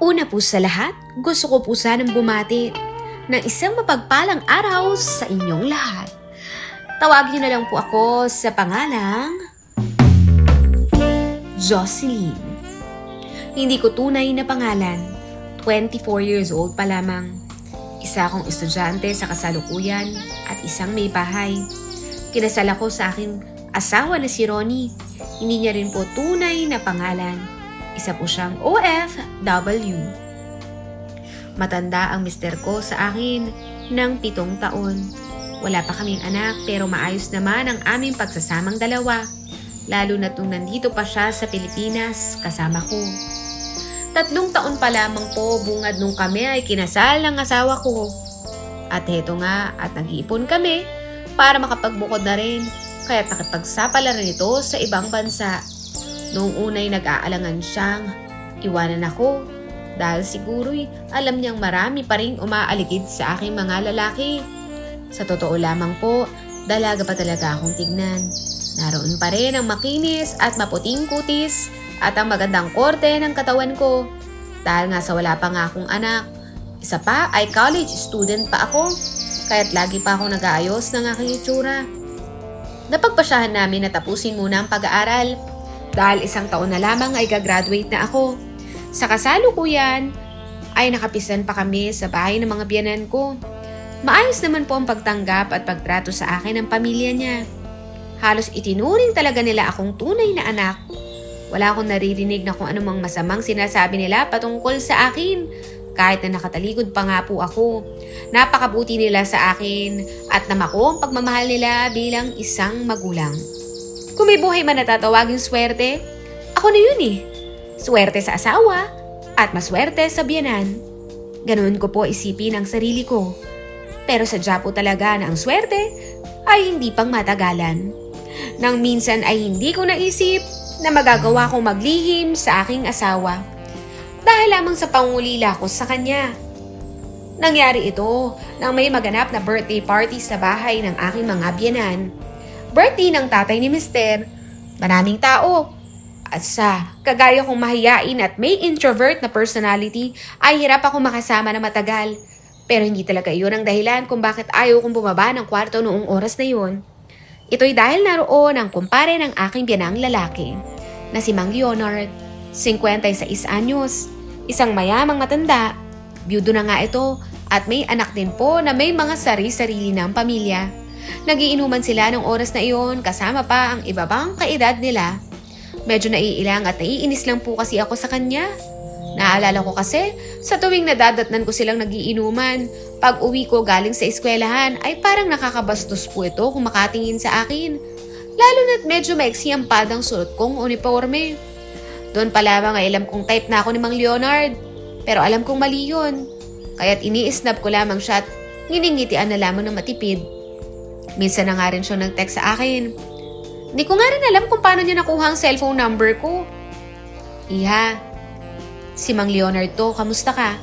Una po sa lahat, gusto ko po sanang bumati ng isang mapagpalang araw sa inyong lahat. Tawagin niyo na lang po ako sa pangalang Jocelyn. Hindi ko tunay na pangalan. 24 years old pa lamang. Isa akong estudyante sa kasalukuyan at isang may bahay. Kinasal ako sa aking asawa na si Ronnie. Hindi niya rin po tunay na pangalan. Isa po siyang OFW. Matanda ang mister ko sa akin ng pitong taon. Wala pa kaming anak pero maayos naman ang aming pagsasamang dalawa. Lalo na tung nandito pa siya sa Pilipinas kasama ko. Tatlong taon pa lamang po bungad nung kami ay kinasal ng asawa ko. At heto nga at nag-iipon kami para makapagbukod na rin kaya't nakipagsapala rin ito sa ibang bansa. Noong unay nag-aalangan siyang iwanan ako dahil siguro'y alam niyang marami pa rin umaaligid sa aking mga lalaki. Sa totoo lamang po, dalaga pa talaga akong tignan. Naroon pa rin ang makinis at maputing kutis at ang magandang korte ng katawan ko. Dahil nga sa wala pa nga akong anak. Isa pa ay college student pa ako, kaya't lagi pa ako nag-aayos ng aking itsura. Napagpasyahan namin na tapusin muna ang pag-aaral dahil isang taon na lamang ay gagraduate na ako. Sa kasalukuyan ay nakapisan pa kami sa bahay ng mga biyanan ko. Maayos naman po ang pagtanggap at pagtrato sa akin ng pamilya niya. Halos itinuring talaga nila akong tunay na anak. Wala akong naririnig na kung anumang masamang sinasabi nila patungkol sa akin kahit na nakatalikod pa nga po ako. Napakabuti nila sa akin at namako ang pagmamahal nila bilang isang magulang. Kung may buhay man natatawaging swerte, ako na yun eh. Swerte sa asawa at maswerte sa biyanan. Ganoon ko po isipin ang sarili ko. Pero sadya po talaga na ang swerte ay hindi pang matagalan. Nang minsan ay hindi ko naisip na magagawa kong maglihim sa aking asawa. Dahil lamang sa pangulila ko sa kanya. Nangyari ito nang may maganap na birthday party sa bahay ng aking mga biyanan. Birthday ng tatay ni Mister. Maraming tao. At sa kagaya kong mahiyain at may introvert na personality ay hirap ako makasama na matagal. Pero hindi talaga iyon ang dahilan kung bakit ayaw kong bumaba ng kwarto noong oras na iyon. Ito'y dahil naroon ang kumpare ng aking biyanang lalaki na si Mang Leonard, 56 anyos, isang mayamang matanda, byudo na nga ito at may anak din po na may mga sari-sarili ng pamilya. Nagiinuman sila ng oras na iyon kasama pa ang iba pang kaedad nila. Medyo naiilang at naiinis lang po kasi ako sa kanya. Naalala ko kasi, sa tuwing nadadatnan ko silang nagiinuman, pag uwi ko galing sa eskwelahan ay parang nakakabastos po ito kung makatingin sa akin. Lalo na't medyo maiksi ang padang suot kong uniforme. Doon pa lamang ay alam kong type na ako ni Mang Leonard. Pero alam kong mali yun. Kaya't iniisnab ko lamang siya at nginingitian na lamang ng matipid. Minsan na nga rin siya nag-text sa akin. Hindi ko nga rin alam kung paano niya nakuha ang cellphone number ko. Iha, si Mang Leonard to, kamusta ka?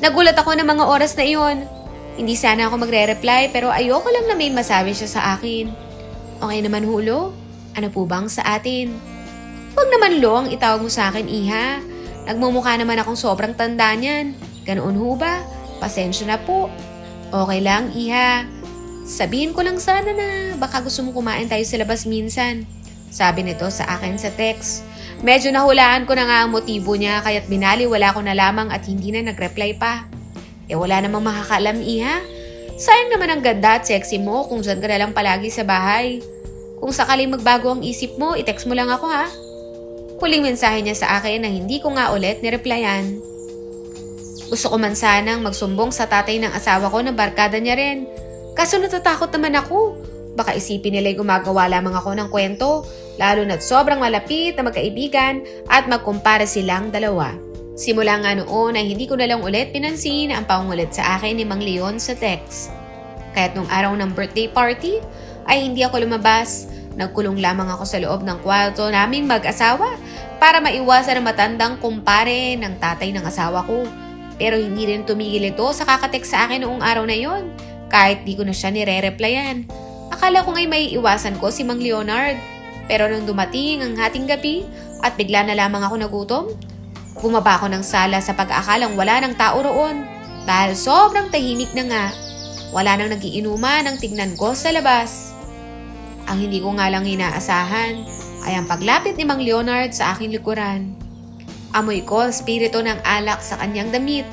Nagulat ako ng mga oras na iyon. Hindi sana ako magre-reply pero ayoko lang na may masabi siya sa akin. Okay naman hulo? Ano po bang sa atin? Huwag naman lo ang itawag mo sa akin, Iha. Nagmumukha naman akong sobrang tanda niyan. Ganoon ho ba? Pasensya na po. Okay lang, Iha. Sabihin ko lang sana na baka gusto mo kumain tayo sa labas minsan. Sabi nito sa akin sa text. Medyo nahulaan ko na nga ang motibo niya kaya't binali wala ko na lamang at hindi na nag-reply pa. Eh wala namang makakaalam, Iha. Sayang naman ang ganda at sexy mo kung dyan ka na lang palagi sa bahay. Kung sakaling magbago ang isip mo, i-text mo lang ako ha. Huling mensahe niya sa akin na hindi ko nga ulit nireplyan. Gusto ko man sanang magsumbong sa tatay ng asawa ko na barkada niya rin. Kaso natatakot naman ako. Baka isipin nila'y gumagawa lamang ako ng kwento, lalo na't sobrang malapit na magkaibigan at magkumpara silang dalawa. Simula nga noon ay hindi ko na lang ulit pinansin ang pangulit sa akin ni Mang Leon sa text. Kaya't nung araw ng birthday party ay hindi ako lumabas. Nagkulong lamang ako sa loob ng kwarto naming mag-asawa para maiwasan ang matandang kumpare ng tatay ng asawa ko. Pero hindi rin tumigil ito sa kakatek sa akin noong araw na yon kahit di ko na siya nire-replyan. Akala ko nga'y may iwasan ko si Mang Leonard. Pero nung dumating ang hating gabi at bigla na lamang ako nagutom, Bumaba ako ng sala sa pag-aakalang wala ng tao roon dahil sobrang tahimik na nga. Wala nang nagiinuman ang tignan ko sa labas. Ang hindi ko nga lang inaasahan ay ang paglapit ni Mang Leonard sa aking likuran. Amoy ko ang spirito ng alak sa kanyang damit.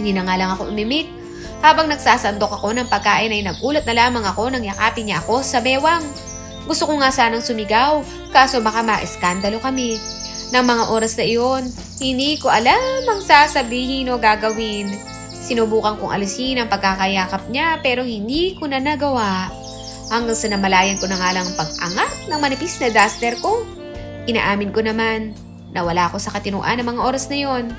Hindi na nga lang ako umimik. Habang nagsasandok ako ng pagkain ay nagulat na lamang ako nang yakapin niya ako sa bewang. Gusto ko nga sanang sumigaw, kaso baka maiskandalo kami. Nang mga oras na iyon, hindi ko alam ang sasabihin o gagawin. Sinubukan kong alisin ang pagkakayakap niya pero hindi ko na nagawa. Hanggang sa namalayan ko na nga lang ang pag-angat ng manipis na duster ko. Inaamin ko naman na wala ako sa katinuan ng mga oras na yon.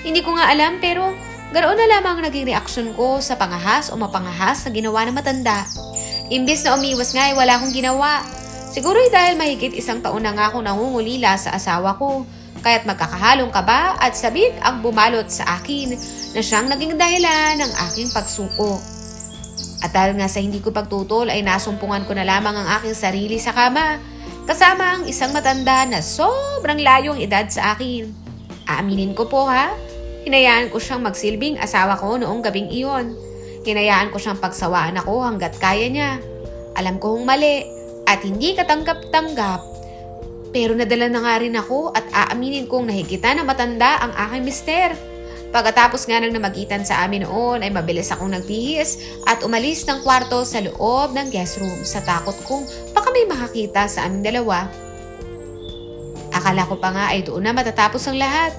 Hindi ko nga alam pero ganoon na lamang ang naging reaksyon ko sa pangahas o mapangahas na ginawa ng matanda. Imbis na umiwas nga ay wala akong ginawa. Siguro ay dahil mahigit isang taon na nga akong nangungulila sa asawa ko. Kaya't magkakahalong kaba at sabik ang bumalot sa akin na siyang naging dahilan ng aking pagsuko. At dahil nga sa hindi ko pagtutol ay nasumpungan ko na lamang ang aking sarili sa kama kasama ang isang matanda na sobrang layong edad sa akin. Aaminin ko po ha, hinayaan ko siyang magsilbing asawa ko noong gabing iyon. Hinayaan ko siyang pagsawaan ako hanggat kaya niya. Alam ko hong mali at hindi katanggap-tanggap. Pero nadala na nga rin ako at aaminin kong nahigitan na matanda ang aking mister. Pagkatapos nga ng namagitan sa amin noon ay mabilis akong nagbihis at umalis ng kwarto sa loob ng guest room sa takot kong baka may makakita sa aming dalawa. Akala ko pa nga ay doon na matatapos ang lahat.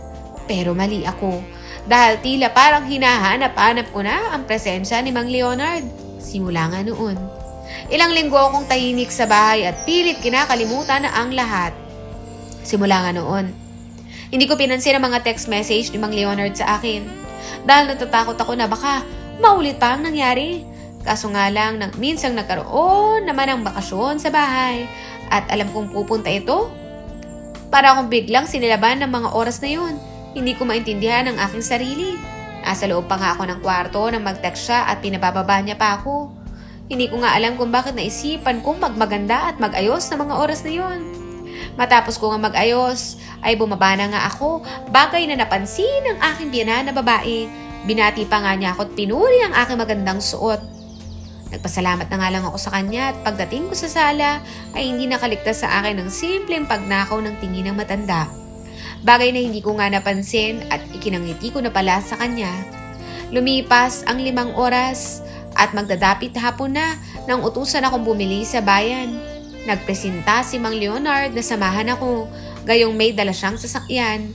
Pero mali ako. Dahil tila parang hinahanap-hanap ko na ang presensya ni Mang Leonard. Simula nga noon. Ilang linggo akong tahimik sa bahay at pilit kinakalimutan na ang lahat. Simula nga noon. Hindi ko pinansin ang mga text message ni Mang Leonard sa akin. Dahil natatakot ako na baka maulit pa ang nangyari. Kaso nga lang, nang minsang nagkaroon naman ang bakasyon sa bahay. At alam kong pupunta ito. Para akong biglang sinilaban ng mga oras na yun. Hindi ko maintindihan ang aking sarili. Nasa loob pa nga ako ng kwarto nang mag-text siya at pinabababa niya pa ako. Hindi ko nga alam kung bakit naisipan kong magmaganda at mag-ayos na mga oras na yun. Matapos ko nga mag-ayos, ay bumaba na nga ako, bagay na napansin ng aking biyanan na babae. Binati pa nga niya ako at pinuri ang aking magandang suot. Nagpasalamat na nga lang ako sa kanya at pagdating ko sa sala ay hindi nakaligtas sa akin ng simpleng pagnakaw ng tingin ng matanda. Bagay na hindi ko nga napansin at ikinangiti ko na pala sa kanya. Lumipas ang limang oras at magdadapit hapon na nang utusan akong bumili sa bayan. Nagpresenta si Mang Leonard na samahan ako, gayong may dala siyang sasakyan.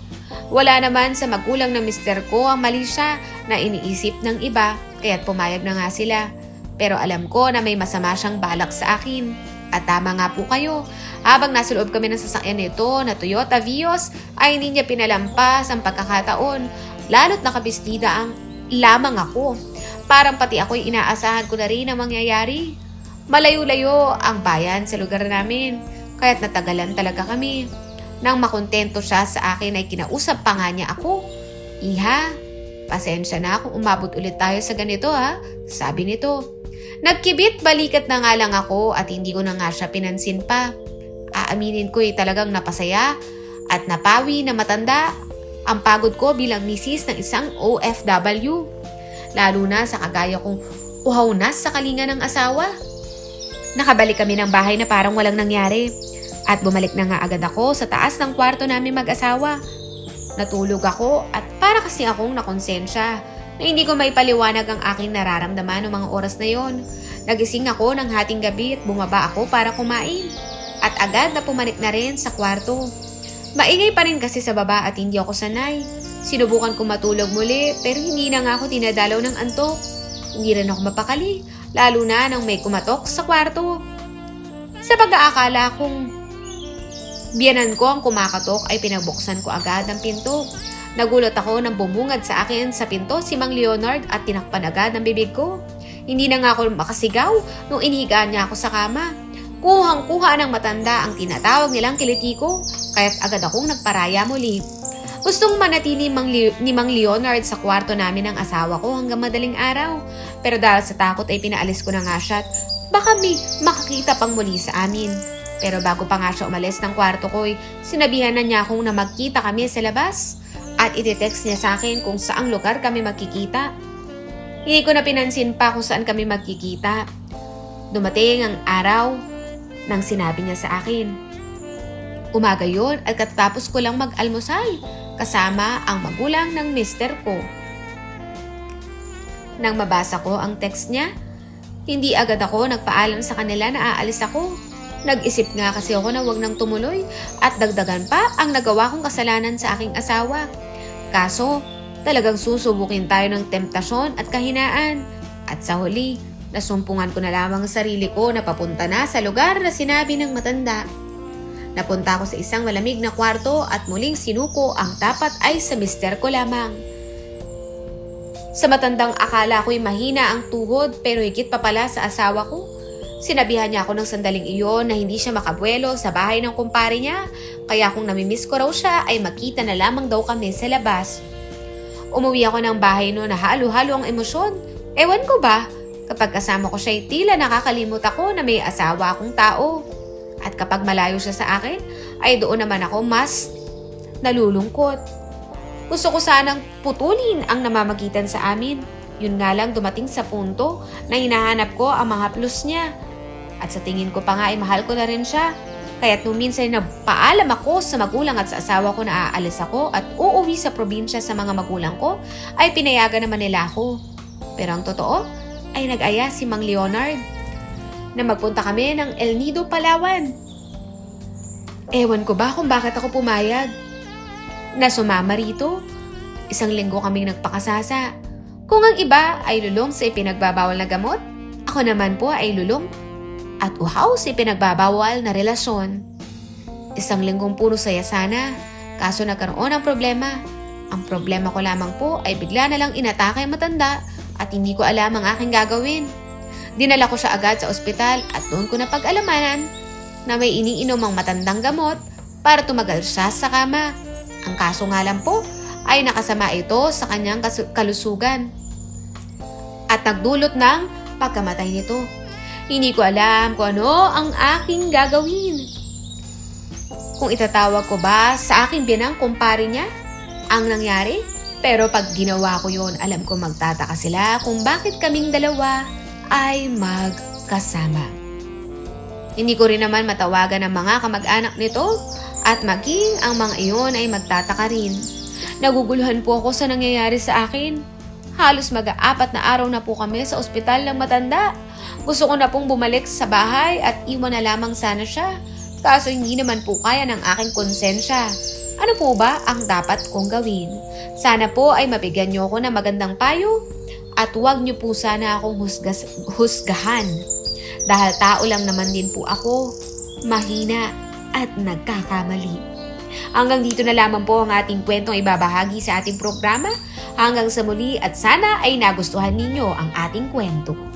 Wala naman sa magulang ng mister ko ang mali siya na iniisip ng iba, kaya't pumayag na nga sila. Pero alam ko na may masama siyang balak sa akin. At tama nga po kayo, habang nasa loob kami ng sasakyan nito na Toyota Vios, ay hindi niya pinalampas ang pagkakataon, lalo't nakabistida ang lamang ako. Parang pati ako'y inaasahan ko na rin ang mangyayari. Malayo-layo ang bayan sa lugar namin, kaya't natagalan talaga kami. Nang makontento siya sa akin ay kinausap pa nga niya ako. Iha, pasensya na kung umabot ulit tayo sa ganito ha, sabi nito. Nagkibit balikat na nga lang ako at hindi ko na nga siya pinansin pa. Aaminin ko ay talagang napasaya at napawi na matanda ang pagod ko bilang misis ng isang OFW. Lalo na sa kagaya kong uhawnas sa kalinga ng asawa. Nakabalik kami ng bahay na parang walang nangyari. At bumalik na nga agad ako sa taas ng kwarto namin mag-asawa. Natulog ako at para kasi akong nakonsensya na hindi ko may paliwanag ang aking nararamdaman ng mga oras na yon. Nagising ako ng hating gabi at bumaba ako para kumain. At agad na pumanik na rin sa kwarto. Maingay pa rin kasi sa baba at hindi ako sanay. Sinubukan ko matulog muli pero hindi na nga ako tinadalaw ng antok. Hindi rin ako mapakali, lalo na nang may kumatok sa kwarto. Sa pag-aakala kong biyanan ko ang kumakatok ay pinagbuksan ko agad ang pinto. Nagulat ako nang bumungad sa akin sa pinto si Mang Leonard at tinakpan agad ang bibig ko. Hindi na nga ako makasigaw nung inihigaan niya ako sa kama. Kuhang-kuha ng matanda ang tinatawag nilang kiliti ko, kaya't agad akong nagparaya muli. Gustong manatili Mang Le- ni Mang Leonard sa kwarto namin ng asawa ko hanggang madaling araw. Pero dahil sa takot ay pinaalis ko na nga siya at baka may makakita pang muli sa amin. Pero bago pa nga siya umalis ng kwarto ko, sinabihan na niya akong na magkita kami sa labas at iti-text niya sa akin kung saang lugar kami magkikita. Hindi ko na pinansin pa kung saan kami magkikita. Dumating ang araw nang sinabi niya sa akin. Umaga yon at katatapos ko lang mag-almusal kasama ang magulang ng mister ko. Nang mabasa ko ang text niya, hindi agad ako nagpaalam sa kanila na aalis ako. Nag-isip nga kasi ako na wag nang tumuloy at dagdagan pa ang nagawa kong kasalanan sa aking asawa. Kaso, talagang susubukin tayo ng temptasyon at kahinaan. At sa huli, nasumpungan ko na lamang ang sarili ko na papunta na sa lugar na sinabi ng matanda. Napunta ako sa isang malamig na kwarto at muling sinuko ang tapat ay sa mister ko lamang. Sa matandang akala ko'y mahina ang tuhod pero higit pa pala sa asawa ko. Sinabihan niya ako ng sandaling iyon na hindi siya makabuelo sa bahay ng kumpare niya, kaya kung namimiss ko raw siya ay makita na lamang daw kami sa labas. Umuwi ako ng bahay no na halo-halo ang emosyon. Ewan ko ba, kapag kasama ko siya tila nakakalimot ako na may asawa akong tao. At kapag malayo siya sa akin, ay doon naman ako mas nalulungkot. Gusto ko sanang putulin ang namamagitan sa amin. Yun nga lang dumating sa punto na hinahanap ko ang mga plus niya. At sa tingin ko pa nga ay mahal ko na rin siya. Kaya't nung minsan nagpaalam ako sa magulang at sa asawa ko na aalis ako at uuwi sa probinsya sa mga magulang ko, ay pinayagan naman nila ako. Pero ang totoo, ay nag-aya si Mang Leonard na magpunta kami ng El Nido, Palawan. Ewan ko ba kung bakit ako pumayag. Na sumama rito. Isang linggo kaming nagpakasasa. Kung ang iba ay lulong sa ipinagbabawal na gamot, ako naman po ay lulong at uhaw sa ipinagbabawal na relasyon. Isang linggong puro saya sana, kaso nagkaroon ng problema. Ang problema ko lamang po ay bigla na lang inatake ang matanda at hindi ko alam ang aking gagawin. Dinala ko siya agad sa ospital at doon ko napag-alamanan na may iniinom ang matandang gamot para tumagal siya sa kama. Ang kaso nga lang po ay nakasama ito sa kanyang kalusugan at nagdulot ng pagkamatay nito. Hindi ko alam kung ano ang aking gagawin. Kung itatawag ko ba sa aking binang kumpare niya ang nangyari? Pero pag ginawa ko yon, alam ko magtataka sila kung bakit kaming dalawa ay magkasama. Hindi ko rin naman matawagan ng mga kamag-anak nito at maging ang mga iyon ay magtataka rin. Naguguluhan po ako sa nangyayari sa akin. Halos mag-aapat na araw na po kami sa ospital ng matanda. Gusto ko na pong bumalik sa bahay at iwan na lamang sana siya. Kaso hindi naman po kaya ng aking konsensya. Ano po ba ang dapat kong gawin? Sana po ay mabigyan niyo ako ng magandang payo at huwag niyo po sana akong husgas, husgahan. Dahil tao lang naman din po ako, mahina at nagkakamali. Hanggang dito na lamang po ang ating kwentong ibabahagi sa ating programa. Hanggang sa muli at sana ay nagustuhan ninyo ang ating kwento.